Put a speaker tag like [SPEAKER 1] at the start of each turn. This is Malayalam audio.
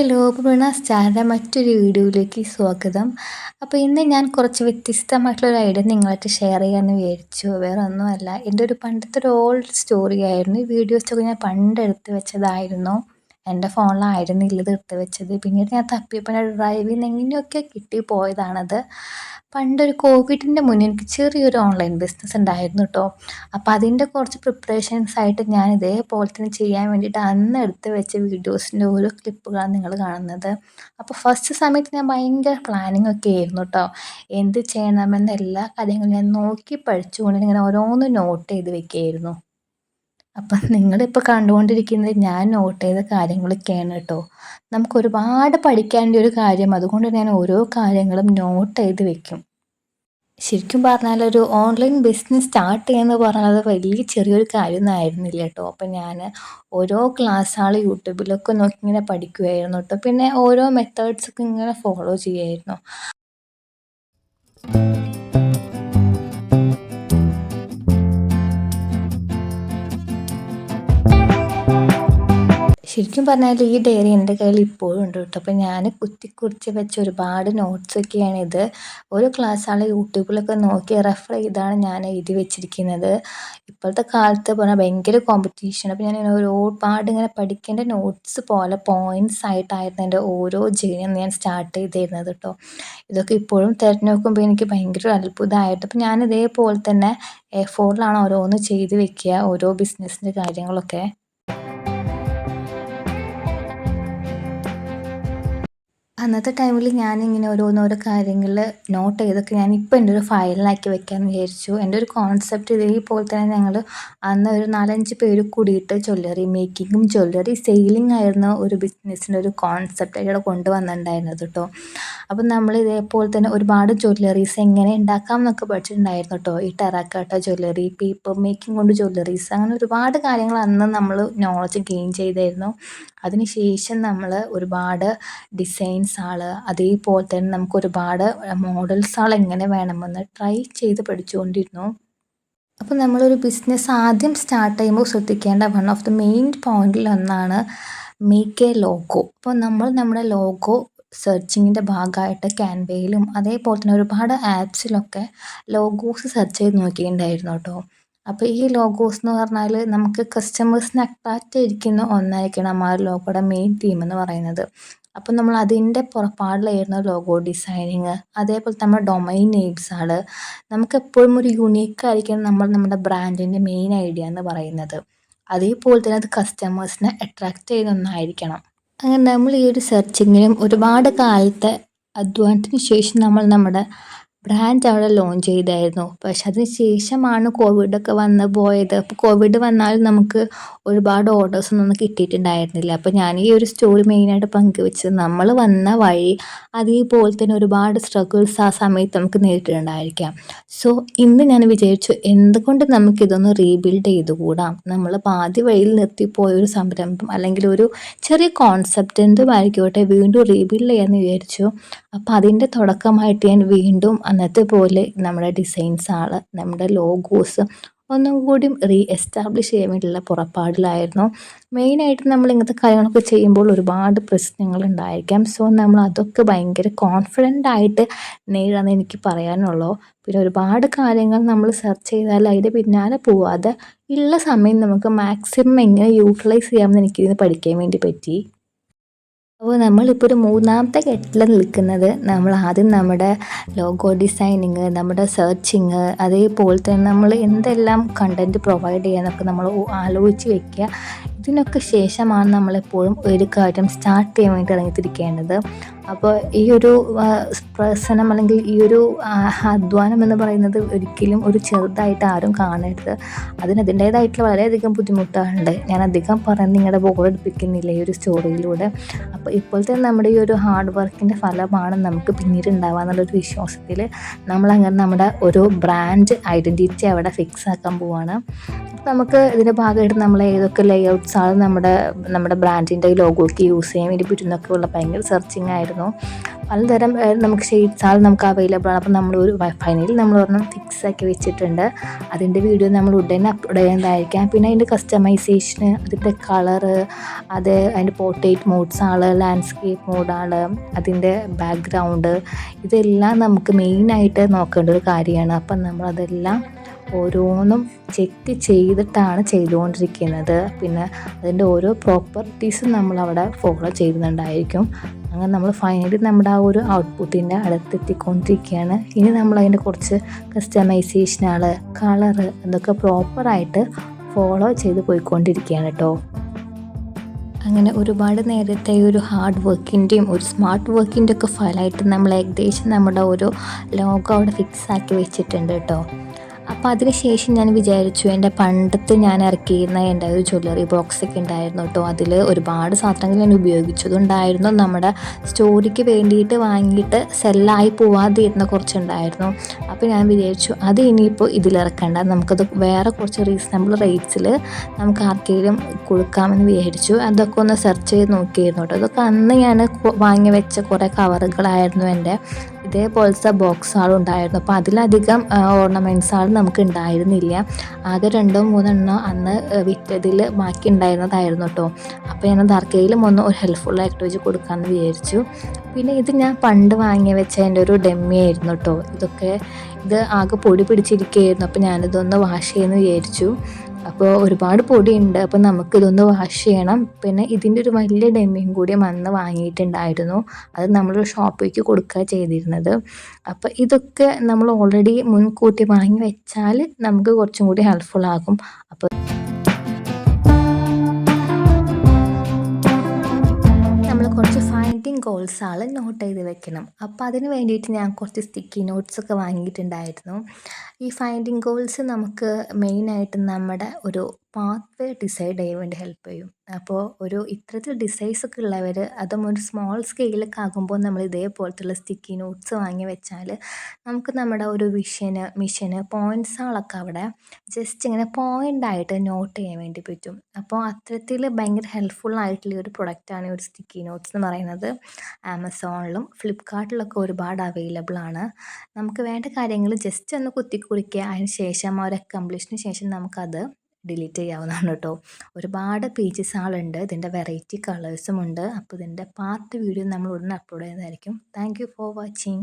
[SPEAKER 1] ഹലോ പൂർണ സ്റ്റാറിന്റെ മറ്റൊരു വീഡിയോയിലേക്ക് സ്വാഗതം. അപ്പോൾ ഇന്ന് ഞാൻ കുറച്ച് വ്യത്യസ്തമായിട്ടുള്ള ഒരു ഐഡിയ നിങ്ങളായിട്ട് ഷെയർ ചെയ്യാമെന്ന് വിചാരിച്ചു. വേറെ ഒന്നുമല്ല. എന്റെ ഒരു പണ്ടത്തെ ഒരു ഓൾഡ് സ്റ്റോറി ആയിരുന്നു. ഈ വീഡിയോസൊക്കെ ഞാൻ പണ്ട് എടുത്ത് വെച്ചതായിരുന്നു. എന്റെ ഫോണിലായിരുന്നില്ല ഇത് എടുത്ത് വെച്ചത്. പിന്നീട് ഞാൻ തപ്പിയപ്പോൾ ഡ്രൈവിൽ നിന്ന് എങ്ങനെയൊക്കെ കിട്ടിപ്പോയതാണത് പണ്ടൊരു കോവിഡിന്റെ മുന്നേ എനിക്ക് ചെറിയൊരു ഓൺലൈൻ ബിസിനസ് ഉണ്ടായിരുന്നു കേട്ടോ അപ്പോൾ അതിന്റെ കുറച്ച് പ്രിപ്പറേഷൻസ് ആയിട്ട് ഞാൻ ഇതേപോലെ തന്നെ ചെയ്യാൻ വേണ്ടിയിട്ട് അന്ന് എടുത്ത് വെച്ച വീഡിയോസിന്റെ ഓരോ ക്ലിപ്പുകളാണ് നിങ്ങൾ കാണുന്നത്. അപ്പോൾ ഫസ്റ്റ് സമയത്ത് ഞാൻ ഭയങ്കര പ്ലാനിങ് ഒക്കെ ആയിരുന്നു കേട്ടോ എന്ത് ചെയ്യണമെന്ന എല്ലാ കാര്യങ്ങളും ഞാൻ നോക്കി പഠിച്ചുകൊണ്ട് ഇങ്ങനെ ഓരോന്ന് നോട്ട് ചെയ്ത് വെക്കുകയായിരുന്നു അപ്പം നിങ്ങളിപ്പോൾ കണ്ടുകൊണ്ടിരിക്കുന്നത് ഞാൻ നോട്ട് ചെയ്ത കാര്യങ്ങളൊക്കെയാണ് കേട്ടോ നമുക്ക് ഒരുപാട് പഠിക്കേണ്ട ഒരു കാര്യം അതുകൊണ്ട് ഞാൻ ഓരോ കാര്യങ്ങളും നോട്ട് ചെയ്ത് വെക്കും. ശരിക്കും പറഞ്ഞാൽ ഒരു ഓൺലൈൻ ബിസിനസ് സ്റ്റാർട്ട് ചെയ്യുന്നത് പറഞ്ഞാൽ വലിയ ചെറിയൊരു കാര്യമൊന്നും ആയിരുന്നില്ല കേട്ടോ അപ്പം ഞാൻ ഓരോ ക്ലാസ്സുകൾ യൂട്യൂബിലൊക്കെ നോക്കി ഇങ്ങനെ പഠിക്കുമായിരുന്നു കേട്ടോ പിന്നെ ഓരോ മെത്തേഡ്സൊക്കെ ഇങ്ങനെ ഫോളോ ചെയ്യുമായിരുന്നു ശരിക്കും പറഞ്ഞാൽ ഈ ഡയറി എന്റെ കയ്യിൽ ഇപ്പോഴും ഉണ്ട് കേട്ടോ. അപ്പോൾ ഞാൻ കുത്തിക്കുറിച്ച് വെച്ച ഒരുപാട് നോട്ട്സ് നോട്ട്സൊക്കെയാണ് ഇത്. ഓരോ ക്ലാസ്സാണ് യൂട്യൂബിലൊക്കെ നോക്കി റെഫർ ചെയ്താണ് ഞാൻ എഴുതി വെച്ചിരിക്കുന്നത്. ഇപ്പോഴത്തെ കാലത്ത് പറഞ്ഞാൽ ഭയങ്കര കോമ്പറ്റീഷൻ അപ്പോൾ ഞാൻ ഒരുപാട് ഇങ്ങനെ പഠിക്കേണ്ട നോട്ട്സ് പോലെ പോയിന്റ്സ് ആയിട്ടായിരുന്നു എന്റെ ഓരോ ജേണിയും ഞാൻ സ്റ്റാർട്ട് ചെയ്തിരുന്നത് കേട്ടോ. ഇതൊക്കെ ഇപ്പോഴും തിരഞ്ഞു നോക്കുമ്പോൾ എനിക്ക് ഭയങ്കര അത്ഭുതമായിട്ട്. അപ്പോൾ ഞാൻ ഇതേപോലെ തന്നെ എ ഫോറിലാണ് ഓരോന്ന് ചെയ്ത് വെക്കുക ഓരോ ബിസിനസ്സിന്റെ കാര്യങ്ങളൊക്കെ. അന്നത്തെ ടൈമിൽ ഞാനിങ്ങനെ ഓരോന്നോരോ കാര്യങ്ങൾ നോട്ട് ചെയ്തൊക്കെ ഞാൻ ഇപ്പം എന്റെ ഒരു ഫയലിലാക്കി വെക്കാമെന്ന് വിചാരിച്ചു. എന്റെ ഒരു കോൺസെപ്റ്റ് ഇതേപോലെ തന്നെ ഞങ്ങൾ അന്ന് ഒരു നാലഞ്ച് പേര് കൂടിയിട്ട് ജ്വല്ലറി മേക്കിങ്ങും ജ്വല്ലറി സെയിലിംഗ് ആയിരുന്ന ഒരു ബിസിനസ്സിന്റെ ഒരു കോൺസെപ്റ്റ് ഇവിടെ കൊണ്ടുവന്നിട്ടുണ്ടായിരുന്നത് കേട്ടോ അപ്പം നമ്മൾ ഇതേപോലെ തന്നെ ഒരുപാട് ജ്വല്ലറീസ് എങ്ങനെ ഉണ്ടാക്കാം എന്നൊക്കെ പഠിച്ചിട്ടുണ്ടായിരുന്നു കേട്ടോ ഈ ടെറാക്കാട്ട ജ്വല്ലറി പേപ്പർ മേക്കിംഗ് കൊണ്ട് ജ്വല്ലറീസ് അങ്ങനെ ഒരുപാട് കാര്യങ്ങൾ അന്ന് നമ്മൾ നോളജ് ഗെയിൻ ചെയ്തായിരുന്നു. അതിനുശേഷം നമ്മൾ ഒരുപാട് ഡിസൈൻസ് ആൾ അതേപോലെ തന്നെ നമുക്ക് ഒരുപാട് മോഡൽസ് ആൾ എങ്ങനെ വേണമെന്ന് ട്രൈ ചെയ്ത് പഠിച്ചുകൊണ്ടിരുന്നു. അപ്പോൾ നമ്മളൊരു ബിസിനസ് ആദ്യം സ്റ്റാർട്ട് ചെയ്യുമ്പോൾ ശ്രദ്ധിക്കേണ്ട വൺ ഓഫ് ദി മെയിൻ പോയിന്റിൽ ഒന്നാണ് മേക്ക് എ ലോഗോ അപ്പോൾ നമ്മൾ നമ്മുടെ ലോഗോ സെർച്ചിങ്ങിന്റെ ഭാഗമായിട്ട് ക്യാൻവയിലും അതേപോലെ തന്നെ ഒരുപാട് ആപ്സിലൊക്കെ ലോഗോസ് സെർച്ച് ചെയ്ത് നോക്കിയിട്ടുണ്ടായിരുന്നു കേട്ടോ. അപ്പോൾ ഈ ലോഗോസ് എന്ന് പറഞ്ഞാൽ നമുക്ക് കസ്റ്റമേഴ്സിനെ അട്രാക്റ്റ് ചെയ്തിരിക്കുന്ന ഒന്നായിരിക്കണം ആ ഒരു ലോഗോയുടെ മെയിൻ തീം എന്ന് പറയുന്നത്. അപ്പോൾ നമ്മൾ അതിന്റെ പുറപ്പാടിലായിരുന്നു ലോഗോ ഡിസൈനിങ് അതേപോലെ നമ്മുടെ ഡൊമൈൻ നെയിംസാണ് നമുക്ക് എപ്പോഴും ഒരു യുണീക്ക് ആയിരിക്കണം നമ്മൾ നമ്മുടെ ബ്രാൻഡിന്റെ മെയിൻ ഐഡിയ എന്ന് പറയുന്നത്. അതേപോലെ തന്നെ അത് കസ്റ്റമേഴ്സിനെ അട്രാക്റ്റ് ചെയ്യുന്ന ഒന്നായിരിക്കണം. അങ്ങനെ നമ്മൾ ഈ ഒരു സെർച്ചിങ്ങിനും ഒരുപാട് കാലത്തെ അധ്വാനത്തിന് ശേഷം നമ്മൾ നമ്മുടെ ബ്രാൻഡ് അവിടെ ലോഞ്ച് ചെയ്തായിരുന്നു. പക്ഷെ അതിന് ശേഷമാണ് കോവിഡൊക്കെ വന്ന് പോയത്. അപ്പോൾ കോവിഡ് വന്നാലും നമുക്ക് ഒരുപാട് ഓർഡേഴ്സൊന്നും ഒന്നും കിട്ടിയിട്ടുണ്ടായിരുന്നില്ല. അപ്പോൾ ഞാൻ ഈ ഒരു സ്റ്റോറി മെയിനായിട്ട് പങ്കുവെച്ചത് നമ്മൾ വന്ന വഴി അതേപോലെ തന്നെ ഒരുപാട് സ്ട്രഗിൾസ് ആ സമയത്ത് നമുക്ക് നേരിട്ടിട്ടുണ്ടായിരിക്കാം. സോ ഇന്ന് ഞാൻ വിചാരിച്ചു എന്തുകൊണ്ട് നമുക്കിതൊന്ന് റീബിൽഡ് ചെയ്തുകൂടാം? നമ്മൾ പാതി വഴിയിൽ നിർത്തിപ്പോയ ഒരു സംരംഭം അല്ലെങ്കിൽ ഒരു ചെറിയ കോൺസെപ്റ്റ് എന്തുമായിരിക്കോട്ടെ വീണ്ടും റീബിൽഡ് ചെയ്യാമെന്ന് വിചാരിച്ചു. അപ്പോൾ അതിന്റെ തുടക്കമായിട്ട് ഞാൻ വീണ്ടും അന്നത്തെ പോലെ നമ്മുടെ ഡിസൈൻസ് ആൾ നമ്മുടെ ലോഗോസ് ഒന്നും കൂടി റീ എസ്റ്റാബ്ലിഷ് ചെയ്യാൻ വേണ്ടിയുള്ള പുറപ്പാടിലായിരുന്നു മെയിനായിട്ട് നമ്മൾ ഇങ്ങനത്തെ കാര്യങ്ങളൊക്കെ ചെയ്യുമ്പോൾ ഒരുപാട് പ്രശ്നങ്ങൾ ഉണ്ടായിരിക്കാം. സോ നമ്മൾ അതൊക്കെ ഭയങ്കര കോൺഫിഡന്റ് ആയിട്ട് നേരിടാന്ന് എനിക്ക് പറയാനുള്ളൂ. പിന്നെ ഒരുപാട് കാര്യങ്ങൾ നമ്മൾ സെർച്ച് ചെയ്താൽ അതിന്റെ പിന്നാലെ പോവാതെ ഉള്ള സമയം നമുക്ക് മാക്സിമം എങ്ങനെ യൂട്ടിലൈസ് ചെയ്യാമെന്ന് എനിക്കിതിന് പഠിക്കാൻ വേണ്ടി പറ്റി. അപ്പോൾ നമ്മളിപ്പോൾ ഒരു മൂന്നാമത്തെ ഘട്ടത്തിൽ നിൽക്കുന്നത് നമ്മൾ ആദ്യം നമ്മുടെ ലോഗോ ഡിസൈനിങ് നമ്മുടെ സെർച്ചിങ് അതേപോലെ തന്നെ നമ്മൾ എന്തെല്ലാം കണ്ടന്റ് പ്രൊവൈഡ് ചെയ്യാനൊക്കെ നമ്മൾ ആലോചിച്ച് വെക്കുക ഇതിനൊക്കെ ശേഷമാണ് നമ്മളെപ്പോഴും ഒരു കാര്യം സ്റ്റാർട്ട് ചെയ്യാൻ വേണ്ടി ഇറങ്ങിത്തിരിക്കേണ്ടത്. അപ്പോൾ ഈ ഒരു പ്രസനം അല്ലെങ്കിൽ ഈ ഒരു അധ്വാനം എന്ന് പറയുന്നത് ഒരിക്കലും ഒരു ചെറുതായിട്ട് ആരും കാണരുത്. അതിന് അതിന്റേതായിട്ടുള്ള വളരെയധികം ബുദ്ധിമുട്ടുണ്ട് ഞാൻ അധികം പറഞ്ഞ് നിങ്ങളുടെ ബോറടിപ്പിക്കുന്നില്ല ഈ ഒരു സ്റ്റോറിയിലൂടെ അപ്പോൾ ഇപ്പോഴത്തെ നമ്മുടെ ഈ ഒരു ഹാർഡ് വർക്കിന്റെ ഫലമാണ് നമുക്ക് പിന്നീട് ഉണ്ടാവുക എന്നുള്ളൊരു വിശ്വാസത്തിൽ നമ്മളങ്ങനെ നമ്മുടെ ഒരു ബ്രാൻഡ് ഐഡന്റിറ്റി അവിടെ ഫിക്സ് ആക്കാൻ പോവാണ്. നമുക്ക് ഇതിന്റെ ഭാഗമായിട്ട് നമ്മൾ ഏതൊക്കെ ലേഔട്ട്സ് ആണ് നമ്മുടെ നമ്മുടെ ബ്രാൻഡിന്റെ ലോഗോയ്ക്ക് യൂസ് ചെയ്യാൻ വേണ്ടി പറ്റുന്നൊക്കെ ഉള്ള ഭയങ്കര സെർച്ചിങ് ആയിരുന്നു. ഉണ്ടായിരുന്നു പലതരം നമുക്ക് ഷെയ്ഡ്സ് ആൾ നമുക്ക് അവൈലബിൾ ആണ്. അപ്പോൾ നമ്മൾ ഒരു ഫൈനലി നമ്മൾ ഒരെണ്ണം ഫിക്സ് ആക്കി വെച്ചിട്ടുണ്ട്. അതിന്റെ വീഡിയോ നമ്മൾ ഉടനെ അപ്ലോഡ് ചെയ്യുന്നതായിരിക്കാം. പിന്നെ അതിന്റെ കസ്റ്റമൈസേഷന് അതിന്റെ കളറ് അത് അതിന്റെ പോർട്രേറ്റ് മോഡ്സ് ആൾ ലാൻഡ്സ്കേപ്പ് മോഡാണ് അതിന്റെ ബാക്ക്ഗ്രൗണ്ട് ഇതെല്ലാം നമുക്ക് മെയിനായിട്ട് നോക്കേണ്ട ഒരു കാര്യമാണ്. അപ്പം നമ്മളതെല്ലാം ഓരോന്നും ചെക്ക് ചെയ്തിട്ടാണ് ചെയ്തുകൊണ്ടിരിക്കുന്നത്. പിന്നെ അതിന്റെ ഓരോ പ്രോപ്പർട്ടീസും നമ്മളവിടെ ഫോളോ ചെയ്യുന്നുണ്ടായിരിക്കും. അങ്ങനെ നമ്മൾ ഫൈനലി നമ്മുടെ ആ ഒരു ഔട്ട്പുട്ടിന്റെ അടുത്തെത്തിക്കൊണ്ടിരിക്കുകയാണ്. ഇനി നമ്മൾ അതിന്റെ കുറച്ച് കസ്റ്റമൈസേഷനാണ് കളറ് അതൊക്കെ പ്രോപ്പറായിട്ട് ഫോളോ ചെയ്ത് പോയിക്കൊണ്ടിരിക്കുകയാണ് കേട്ടോ. അങ്ങനെ ഒരുപാട് നേരത്തെ ഒരു ഹാർഡ് വർക്കിന്റെയും ഒരു സ്മാർട്ട് വർക്കിന്റെ ഒക്കെ ഫലമായിട്ട് നമ്മൾ ഏകദേശം നമ്മുടെ ഒരു ലോഗോ അവിടെ ഫിക്സ് ആക്കി വെച്ചിട്ടുണ്ട് കേട്ടോ. അപ്പോൾ അതിനുശേഷം ഞാൻ വിചാരിച്ചു എന്റെ പണ്ടത്തെ ഞാൻ ഇറക്കിയിരുന്ന എന്റെ ഒരു ജ്വല്ലറി ബോക്സ് ഒക്കെ ഉണ്ടായിരുന്നു കേട്ടോ. അതിൽ ഒരുപാട് സാധനങ്ങൾ ഞാൻ ഉപയോഗിച്ചതുണ്ടായിരുന്നു. നമ്മുടെ സ്റ്റോറിക്ക് വേണ്ടിയിട്ട് വാങ്ങിയിട്ട് സെല്ലായി പോവാതിരുന്ന കുറച്ചുണ്ടായിരുന്നു. അപ്പോൾ ഞാൻ വിചാരിച്ചു അത് ഇനിയിപ്പോൾ ഇതിലിറക്കണ്ട നമുക്കത് വേറെ കുറച്ച് റീസണബിൾ റേറ്റ്സിൽ നമുക്ക് ആർക്കെങ്കിലും കൊടുക്കാമെന്ന് വിചാരിച്ചു. അതൊക്കെ ഒന്ന് സെർച്ച് ചെയ്ത് നോക്കിയിരുന്നു കേട്ടോ. അതൊക്കെ അന്ന് ഞാൻ വാങ്ങി വെച്ച കുറേ കവറുകളായിരുന്നു എന്റെ ഇതേപോലത്തെ ബോക്സുകളും ഉണ്ടായിരുന്നു അപ്പോൾ അതിലധികം ഓർണമെന്റ്സുകൾ നമുക്ക് ഉണ്ടായിരുന്നില്ല ആകെ രണ്ടോ മൂന്നെണ്ണോ അന്ന് വിറ്റതിൽ ബാക്കി ഉണ്ടായിരുന്നതായിരുന്നു കേട്ടോ അപ്പോൾ ഞാൻ ആർക്കെങ്കിലും ഒന്ന് ഒരു ഹെൽപ്ഫുൾ ആയിട്ട് വെച്ച് കൊടുക്കാമെന്ന് വിചാരിച്ചു. പിന്നെ ഇത് ഞാൻ പണ്ട് വാങ്ങി വെച്ച എന്റെ ഒരു ഡെമ്മി ആയിരുന്നു കേട്ടോ ഇതൊക്കെ ഇത് ആകെ പൊടി പിടിച്ചിരിക്കുകയായിരുന്നു അപ്പോൾ ഞാനിതൊന്ന് വാഷ് ചെയ്യുമെന്ന് വിചാരിച്ചു. അപ്പോൾ ഒരുപാട് പൊടിയുണ്ട്. അപ്പോൾ നമുക്കിതൊന്ന് വാഷ് ചെയ്യണം. പിന്നെ ഇതിന്റെ ഒരു വലിയ ഡെമ്മിയും കൂടി അന്ന് വാങ്ങിയിട്ടുണ്ടായിരുന്നു. അത് നമ്മൾ ഷോപ്പിലേക്ക് കൊടുക്കുക ചെയ്തിരുന്നത്. അപ്പോൾ ഇതൊക്കെ നമ്മൾ ഓൾറെഡി മുൻകൂട്ടി വാങ്ങി വെച്ചാൽ നമുക്ക് കുറച്ചും കൂടി ഹെൽപ്ഫുൾ ആകും. അപ്പോൾ കുറച്ച് ഗോൾസാണ് നോട്ട് ചെയ്ത് വെക്കണം. അപ്പോൾ അതിന് വേണ്ടിയിട്ട് ഞാൻ കുറച്ച് സ്റ്റിക്കി നോട്ട്സൊക്കെ വാങ്ങിയിട്ടുണ്ടായിരുന്നു. ഈ ഫൈൻഡിങ് ഗോൾസ് നമുക്ക് മെയിനായിട്ട് നമ്മുടെ ഒരു പാത്ത് ഡിസൈഡ് ചെയ്യാൻ വേണ്ടി ഹെൽപ്പ് ചെയ്യും. അപ്പോൾ ഒരു ഇത്തരത്തിൽ ഡിസൈൻസ് ഒക്കെ ഉള്ളവർ അതും ഒരു സ്മോൾ സ്കെയിലൊക്കെ ആകുമ്പോൾ നമ്മൾ ഇതേപോലത്തുള്ള സ്റ്റിക്കി നോട്ട്സ് വാങ്ങി വെച്ചാൽ നമുക്ക് നമ്മുടെ ഒരു വിഷന് മിഷന് പോയിന്റ്സുകളൊക്കെ അവിടെ ജസ്റ്റ് ഇങ്ങനെ പോയിന്റ് ആയിട്ട് നോട്ട് ചെയ്യാൻ വേണ്ടി പറ്റും. അപ്പോൾ അത്തരത്തിൽ ഭയങ്കര ഹെൽപ്ഫുൾ ആയിട്ടുള്ള ഒരു പ്രൊഡക്റ്റാണ് ഒരു സ്റ്റിക്കി നോട്ട്സ് എന്ന് പറയുന്നത്. ആമസോണിലും ഫ്ലിപ്കാർട്ടിലൊക്കെ ഒരുപാട് അവൈലബിൾ ആണ്. നമുക്ക് വേണ്ട കാര്യങ്ങൾ ജസ്റ്റ് ഒന്ന് കുത്തി കുറിക്കുക അതിന് ശേഷം ആ ഒരു അക്കംപ്ലിഷിന് ശേഷം നമുക്കത് ഡിലീറ്റ് ചെയ്യാവുന്നതാണ് കേട്ടോ ഒരുപാട് പേജസ് ആളുണ്ട്. ഇതിന്റെ വെറൈറ്റി കളേഴ്സും ഉണ്ട്. അപ്പോൾ ഇതിന്റെ പാർട്ട് വീഡിയോ നമ്മൾ ഉടനെ അപ്ലോഡ് ചെയ്യുന്നതായിരിക്കും താങ്ക് ഫോർ വാച്ചിങ്